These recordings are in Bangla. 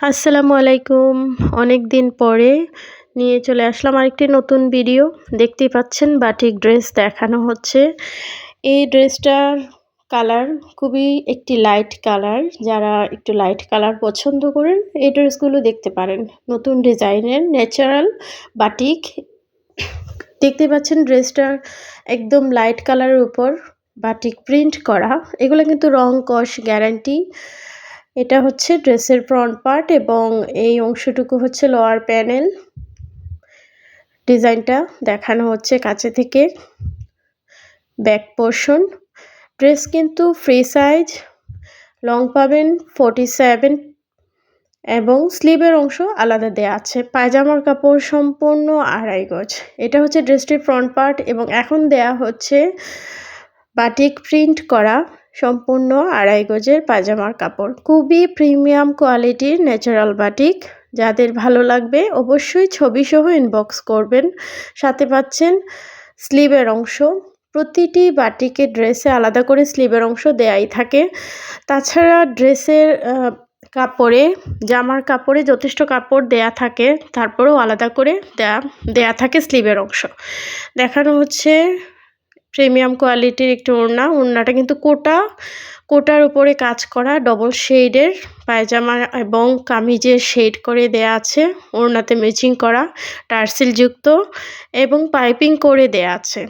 আসসালামু আলাইকুম। অনেক দিন পরে নিয়ে চলে আসলাম আরেকটি নতুন ভিডিও। দেখতেই পাচ্ছেন বাটিক ড্রেস দেখানো হচ্ছে। এই ড্রেসটার কালার খুবই একটি লাইট কালার। যারা একটু লাইট কালার পছন্দ করেন, এই ড্রেসগুলো দেখতে পারেন। নতুন ডিজাইনের ন্যাচারাল বাটিক। দেখতে পাচ্ছেন ড্রেসটার একদম লাইট কালারের উপর বাটিক প্রিন্ট করা। এগুলো কিন্তু রং কস গ্যারান্টি। এটা হচ্ছে ড্রেসের ফ্রন্ট পার্ট এবং এই অংশটুকু হচ্ছে লোয়ার প্যানেল ডিজাইনটা দেখানো হচ্ছে কাছে থেকে। ব্যাক পোর্শন ড্রেস কিন্তু ফ্রি সাইজ লং পাবেন ফোর্টি সেভেন এবং স্লিভের অংশ আলাদা দেওয়া আছে। পায়জামার কাপড় সম্পূর্ণ আড়াই গজ। এটা হচ্ছে ড্রেসটির ফ্রন্ট পার্ট এবং এখন দেয়া হচ্ছে বাটিক প্রিন্ট করা। সম্পূর্ণ আড়াই গজের পায়জামার কাপড়। খুবই প্রিমিয়াম কোয়ালিটির ন্যাচারাল বাটিক। যাদের ভালো লাগবে অবশ্যই ছবি সহ ইনবক্স করবেন। সাথে পাচ্ছেন স্লিভের অংশ। প্রতিটি বাটিকে ড্রেসে আলাদা করে স্লিভের অংশ দেয়াই থাকে। তাছাড়া ড্রেসের কাপড়ে, জামার কাপড়ে যথেষ্ট কাপড় দেয়া থাকে। তারপরেও আলাদা করে দেয়া দেয়া থাকে স্লিভের অংশ। দেখানো হচ্ছে প্রিমিয়াম কোয়ালিটির একটি ওড়না। ওড়নাটা কিন্তু কোটা, কোটার উপরে কাজ করা ডবল শেডের পায়জামা এবং কামিজের শেড করে দেয়া আছে। ওড়নাতে ম্যাচিং করা, টার্সেল যুক্ত এবং পাইপিং করে দেয়া আছে।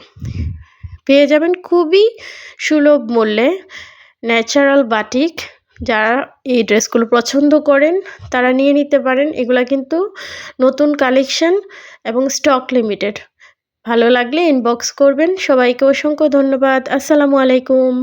পেয়ে যাবেন খুবই সুলভ মূল্যে ন্যাচারাল বাটিক যারা এই ড্রেসগুলো পছন্দ করেন, তারা নিয়ে নিতে পারেন। এগুলা কিন্তু নতুন কালেকশন এবং স্টক লিমিটেড ভালো লাগলে ইনবক্স করবেন। সবাইকে অসংখ্য ধন্যবাদ। আসসালামু আলাইকুম।